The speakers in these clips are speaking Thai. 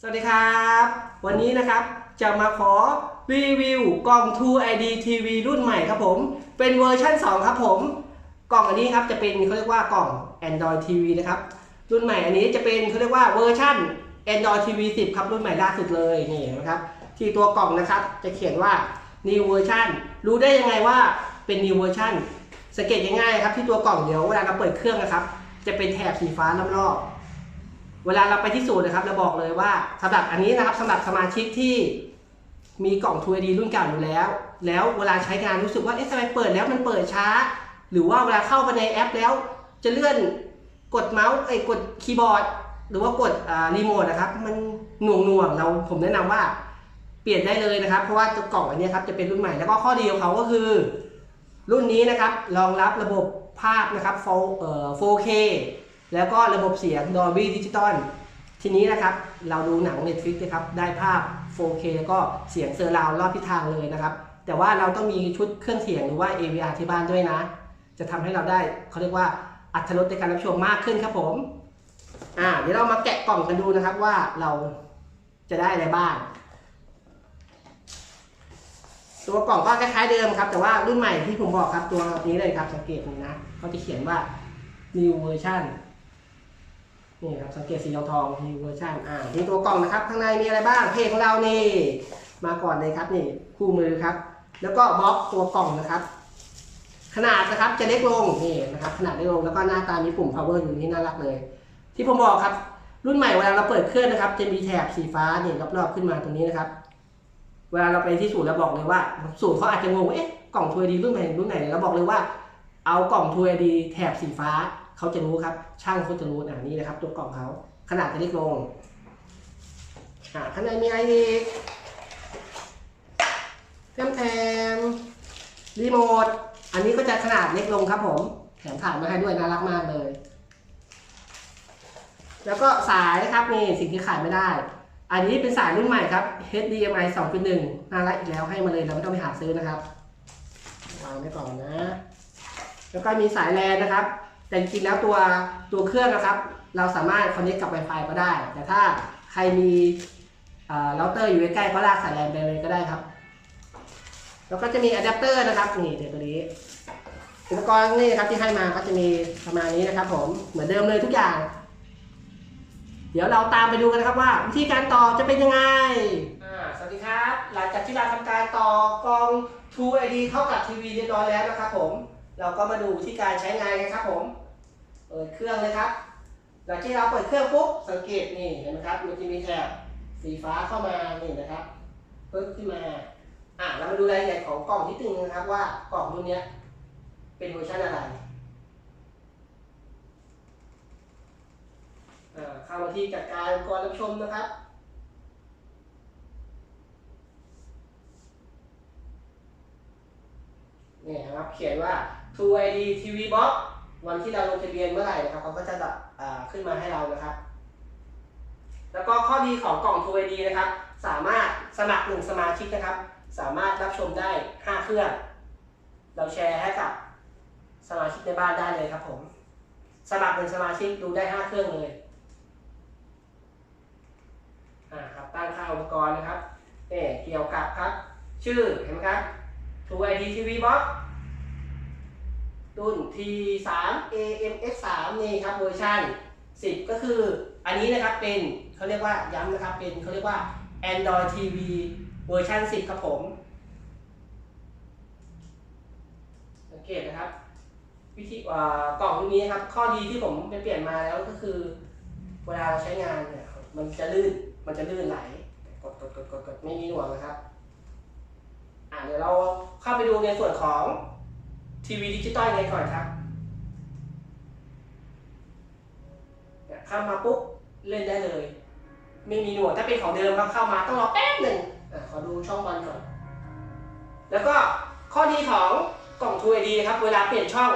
สวัสดีครับ วันนี้นะครับจะมาขอรีวิวกล่อง True ID TV รุ่นใหม่ครับผม เป็นเวอร์ชัน2 ครับผม กล่องอันนี้ครับจะเป็นเขาเรียกว่ากล่อง Android TV นะครับ รุ่นใหม่อันนี้จะเป็นเขาเรียกว่าเวอร์ชัน Android TV 10 ครับรุ่นใหม่ล่าสุดเลยนี่นะครับ ที่ตัวกล่องนะครับจะเขียนว่า New Version รู้ได้ยังไงว่าเป็น New Version สังเกตง่ายๆครับที่ตัวกล่องเดี๋ยวเวลาเราเปิดเครื่องนะครับ จะเป็นแถบสีฟ้ารอบๆ เวลาเราไปที่ศูนย์นะครับเราบอกเลยว่าสำหรับอันนี้นะครับสำหรับสมาชิกที่มีกล่อง True ID รุ่นเก่าอยู่แล้ว แล้วเวลาใช้งานรู้สึกว่าเอ๊ะทำไมเปิดแล้วมันเปิดช้า หรือว่าเวลาเข้าไปในแอปแล้ว จะเลื่อนกดเมาส์ไอ้กดคีย์บอร์ด หรือว่ากดอ่ารีโมทนะครับ มันหน่วงหน่วงเราผมแนะนำว่าเปลี่ยนได้เลยนะครับ เพราะว่าตัวกล่องอันนี้ครับจะเป็นรุ่นใหม่แล้วก็ข้อดีของเขาก็คือ รุ่นนี้นะครับรองรับระบบภาพนะครับ 4- เอ่อ 4K แล้วก็ระบบเสียง Dolby Digital ทีนี้นะครับ เราดูหนัง Netflix นะครับ ได้ภาพ 4K แล้วก็เสียงเซอร์ราวรอบทิศทางเลยนะครับ แต่ว่าเราต้องมีชุดเครื่องเสียงหรือว่า AVR ที่บ้านด้วยนะ จะทำให้เราได้เขาเรียกว่าอัตรสในการรับชมมากขึ้นครับผมอ่าเดี๋ยวเรามาแกะกล่องกันดูนะครับว่าเราจะได้อะไรบ้างตัวกล่องก็คล้ายๆเดิมครับ แต่ว่ารุ่นใหม่ที่ผมบอกครับตัวนี้เลยครับสังเกตนี้นะเขาจะเขียนว่า new version นี่ครับสังเกตสีทองๆ new version อ่านี่ตัวกล่องนะครับ ข้างในมีอะไรบ้างเพจของเรานี่ มาก่อนเลยครับนี่คู่มือครับ แล้วก็บล็อกตัวกล่องนะครับ ขนาดนะครับจะเล็กลงนี่นะครับ ขนาดเล็กลงแล้วก็หน้าตามีปุ่ม power อยู่ที่น่ารักเลย ที่ผมบอกครับ รุ่นใหม่เวลาเราเปิดเครื่องนะครับ จะมีแถบสีฟ้าเนี่ยรอบๆขึ้นมาตรงนี้นะครับ เวลาเราไปที่ศูนย์เราบอกเลยว่าศูนย์เขาอาจจะงงว่าเอ๊ะกล่องทัวร์ดีรุ่นไหนรุ่นไหนเราบอกเลยว่าเอากล่องทัวร์ดีแถบสีฟ้า เขาจะรู้ครับ ช่างเขาจะรู้อ่านี่นะครับตัวกล่องเขาขนาดจะเล็กลงอ่าข้างในมีอะไรอีกแถมแถมรีโมทอันนี้ก็จะขนาดเล็กลงครับผม แถมถ่านมาให้ด้วยน่ารักมากเลย แล้วก็สายนะครับนี่สิ่งที่ขาดไม่ได้ อันนี้เป็นสายรุ่นใหม่ครับ HDMI 2.1 น่ารักอีกแล้วให้มาเลยเราไม่ต้องไปหาซื้อนะครับวางไว้ก่อนนะ แล้วก็มีสายแลนนะครับ แต่จริงๆแล้วตัวตัวเครื่องนะครับ เราสามารถคอนเนคกับ Wi-Fi ก็ได้ แต่ถ้าใครมีเอ่อเราเตอร์อยู่ใกล้ๆก็ลากสายแลนไปเลยก็ได้ครับ แล้วก็จะมีอะแดปเตอร์นะครับนี่เดี๋ยวตัวนี้อุปกรณ์นี่นะครับที่ให้มาก็จะมีประมาณนี้นะครับ ผมเหมือนเดิมเลยทุกอย่าง เดี๋ยวเราตามไปดูกันนะครับว่า วิธีการต่อจะเป็นยังไงสวัสดีครับ หลังจากที่เราทำการต่อกล้อง True ID เข้ากับทีวีเรียบร้อยแล้วนะครับผม เราก็มาดูวิธีการใช้งานกันครับผมเปิดเครื่องเลยครับ หลังจากที่เราเปิดเครื่องปุ๊บสังเกตนี่เห็นไหมครับมันจะมีแถบสีฟ้าเข้ามานี่นะครับปึ๊บขึ้นมาอ่าเรามาดูรายละเอียดของกล่องที่ตึงนะครับว่ากล่องรุ่นนี้เป็นเวอร์ชันอะไรอ่าเข้ามาที่จัดการกรณ์รับชมนะครับเนี่ยครับเขียนว่า True ID TV Box วันที่เราลงทะเบียนเมื่อไหร่นะครับเขาก็จะดับขึ้นมาให้เรานะครับ แล้วก็ข้อดีของกล่อง True ID นะครับ สามารถสมัครหนึ่งสมาชิกนะครับ สามารถรับชมได้ 5 เครื่อง เราแชร์ให้กับสมาชิกในบ้านได้เลยครับผม สมัครหนึ่งสมาชิกดูได้ 5 เครื่องเลยอ่าครับตั้งค่าอุปกรณ์นะครับเนี่ยเกี่ยวกับครับ ชื่อเห็นไหมครับ True ID TV Box รุ่น T3 AMX3 นี่ครับเวอร์ชัน10 ก็คืออันนี้นะครับเป็นเขาเรียกว่าย้ำนะครับเป็นเขาเรียกว่า Android TV เวอร์ชัน10 ครับผมสังเกตนะครับ วิธีกล่องนี้นะครับ ข้อดีที่ผมไปเปลี่ยนมาแล้วก็คือ เวลาเราใช้งานเนี่ยมันจะลื่นมันจะลื่นไหลกดกดกดกดกดไม่มีหน่วงนะครับ อ่าเดี๋ยวเราเข้าไปดูในส่วนของ ทีวีดิจิตอลกันก่อนครับเข้ามาปุ๊บเล่นได้เลย ไม่มีหน่วงถ้าเป็นของเดิมครับเข้ามาต้องรอแป๊บหนึ่งอขอดูช่องบอลก่อน แล้วก็ข้อดีของกล่อง True ID ครับ เวลาเปลี่ยนช่อง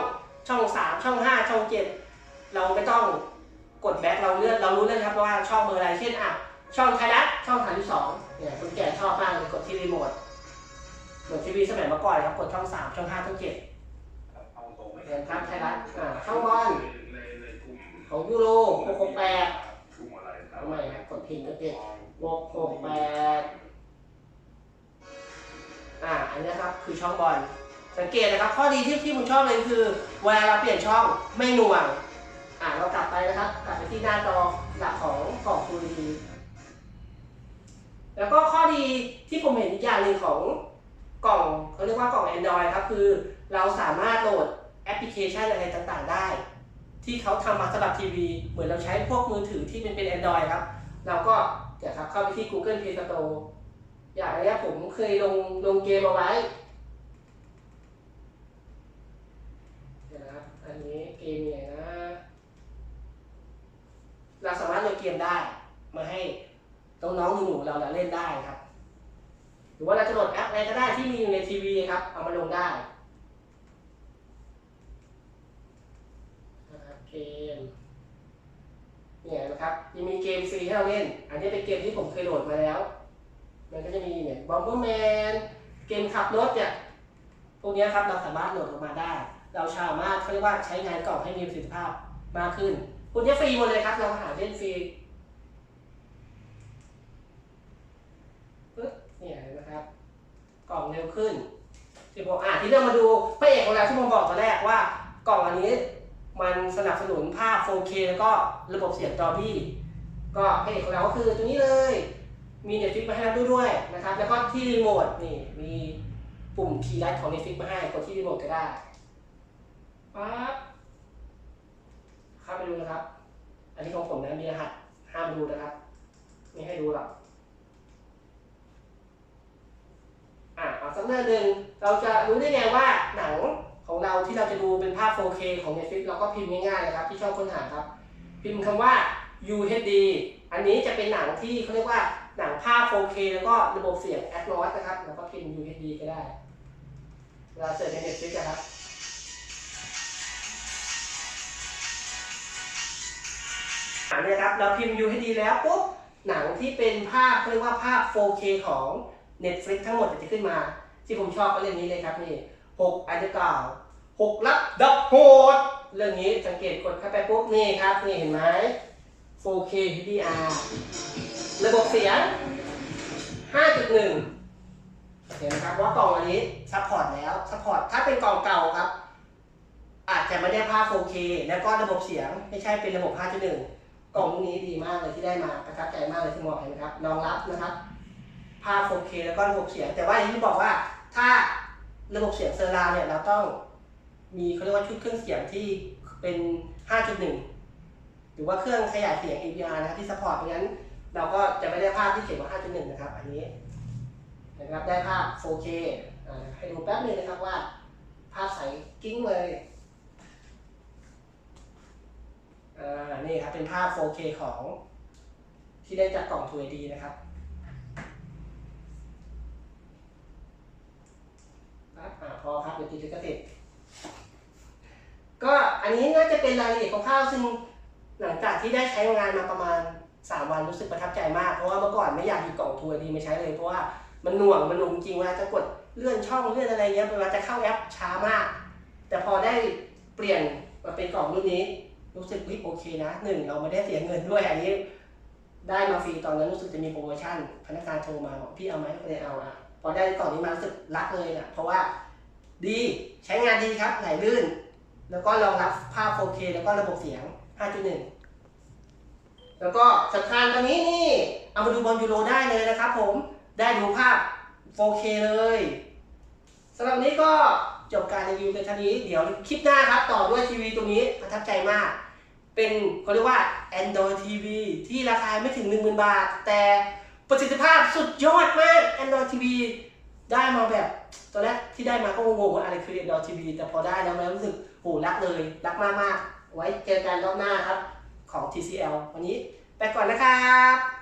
ช่อง 3 ช่อง 5 ช่อง 7 เราไม่ต้องกดแบ็คเราเลื่อนเรารู้เลยครับว่าช่องเบอร์อะไรเช่นอะช่องไทยรัฐช่อง32เนี่ยคนแก่ชอบมากเลยกดที่รีโมทเหมือนทีวีสมัยเมื่อก่อนครับกดช่อง 3 ช่อง 5 ช่อง7เอาต รียนครับไทยรัฐอ่าช่องบอลในของยูโร668กลุ่มอะไรครัทำไมครับกดพิมพ์ก็เป็นบกหกแปดอ่าอันนี้ครับคือช่องบอลสังเกตนะครับข้อดีที่ที่ผมชอบเลยคือเวลาเราเปลี่ยนช่องไม่หน่วงอ่าเรากลับไปนะครับ กลับไปที่หน้าจอหลักของกล่อง Full HD แล้วก็ข้อดีที่ผมเห็นอีกอย่างหนึ่งของกล่องเขาเรียกว่ากล่อง Android ครับคือเราสามารถโหลด แอปพลิเคชันอะไรต่างๆ ได้ ที่เขาทำมาสำหรับทีวี เหมือนเราใช้พวกมือถือที่เป็นเป็น Android ครับ เราก็เดี๋ยวครับเข้าไปที่ Google Play Store อย่างนี้ผมเคยลงลงเกมเอาไว้เดี๋ยวนะครับอันนี้เกมไหนนะ เราสามารถโหลดเกมได้ มาให้น้องๆหนูๆเราเล่นได้ครับ หรือว่าเราจะโหลดแอปอะไรก็ได้ที่มีอยู่ในทีวีครับ เอามาลงได้นะครับเกม เนี่ยนะครับยังมีเกมฟรีให้เราเล่น อันนี้เป็นเกมที่ผมเคยโหลดมาแล้ว มันก็จะมีเนี่ยบอมเบอร์แมนเกมขับรถเนี่ยพวกนี้ครับเราสามารถโหลดออกมาได้ เราสามารถเขาเรียกว่าใช้งานกล่องให้มีประสิทธิภาพมากขึ้นพวกนี้ฟรีหมดเลยครับ เราหาเล่นฟรีเนี่ยนะครับ กล่องเร็วขึ้นที่ผมอ่าที่เรามาดูพระเอกของเราที่ผมบอกตอนแรกว่ากล่องอันนี้ มันสนับสนุนภาพ 4K แล้วก็ระบบเสียง Dolby ก็พระเอกของเราก็คือตัวนี้เลย มี Netflix มาให้เราดูด้วยนะครับ แล้วก็ที่รีโมทนี่มีปุ่มคีย์ไลท์ของ Netflix มาให้กดที่รีโมทก็ได้ปั๊บเข้าไปดูนะครับ อันนี้ของผมนะมีรหัสห้ามดูนะครับไม่ให้ดูหรอกอะเอาสักหน้าหนึ่งเราจะรู้ได้ไงว่าหนัง เราที่เราจะดูเป็นภาพ 4K ของ Netflix เราก็พิมพ์ง่ายๆนะครับ ที่ช่องค้นหาครับ พิมพ์คำว่า UHD อันนี้จะเป็นหนังที่เขาเรียกว่าหนังภาพ 4K แล้วก็ระบบเสียง Atmos นะครับแล้วก็พิมพ์ UHD ก็ได้เวลาเสิร์ชใน Netflix อะครับหนังเนี่ยครับเราพิมพ์ UHD แล้วปุ๊บหนังที่เป็นภาพเขาเรียกว่าภาพ 4K ของ Netflix ทั้งหมดจะขึ้นมา ที่ผมชอบก็เรื่องนี้เลยครับนี่6อันเก่า 6ลับดับโหด เรื่องนี้สังเกตกดเข้าไปปุ๊บนี่ครับ นี่เห็นไหม 4K HDR ระบบเสียง 5.1 เห็นไหมครับว่ากล่องอันนี้ซัพพอร์ตแล้วซัพพอร์ตถ้าเป็นกล่องเก่าครับ อาจจะไม่ได้ภาพ 4K แล้วก็ระบบเสียงไม่ใช่เป็นระบบ 5.1 กล่องนี้ดีมากเลยที่ได้มาประทับใจมากเลยที่บอกเห็นไหมครับรองรับนะครับ ภาพ 4K แล้วก็ระบบเสียง แต่ว่าอย่างที่บอกว่าถ้าระบบเสียงเซอร์ราวด์เนี่ยเราต้อง มีเขาเรียกว่าชุดเครื่องเสียงที่เป็น 5.1 หรือว่าเครื่องขยายเสียง AVR นะครับที่สปอร์ตเพราะงั้น เราก็จะไม่ได้ภาพที่เขียนว่า 5.1 นะครับ อันนี้นะครับได้ภาพ 4K ให้ดูแป๊บหนึงนะครับว่า ภาพใสกิ้งเลยอ่านี่ครับเป็นภาพ 4K ของที่ได้จากกล่อง 2D นะครับครับอ่าพอครับเดี๋ยวติดลิขสิทธิ์ก็อั นนี้น่าจะเป็นรายละเอียดของข้าวๆซึ่งหลังจากที่ได้ใช้งานมาประมาณ 3 วันรู้สึกประทับใจมาก เพราะว่าเมื่อก่อนไม่อยากหยิบกล่อง 2D มาใช้เลย เพราะว่ามันหน่วงมันหน่วงจริงเวลาจะกดเลื่อนช่องเลื่อนอะไรเงี้ยเวลาจะเข้าแอปช้ามาก แต่พอได้เปลี่ยนมาเป็นกล่องรุ่นนี้ รู้สึกวิโอเคนะหนึ่งเราไม่ได้เสียเงินด้วยอันนี้ ได้มาฟรีตอนนั้นรู้สึกจะมีโปรโมชั่น พนักงานโทรมาบอกพี่เอาไหมก็เลยเอาอะพอได้กล่องนี้มารู้สึกรักเลยนะเพราะว่าดีใช้งานดีครับไหลลื่น แล้วก็รองรับภาพ 4K แล้วก็ระบบเสียง 5.1 แล้วก็สำคัญตอนนี้นี่ เอามาดูบอลยูโรได้เลยนะครับผม ได้ดูภาพ 4K เลยสำหรับนี้ก็จบการรีวิวในเท่านี้ เดี๋ยวคลิปหน้าครับ ต่อด้วยทีวีตัวนี้ประทับใจมาก เป็นเขาเรียกว่า Android TV ที่ราคาไม่ถึง 10,000 บาท แต่ประสิทธิภาพสุดยอดมาก Android TV ได้มาแบบตอนแรกที่ได้มาก็งงว่าอะไรคือ Android TV แต่พอได้แล้วมันรู้สึกโหรักเลย รักมากๆ ไว้เจอกันรอบหน้าครับของ TCL วันนี้ไปก่อนนะครับ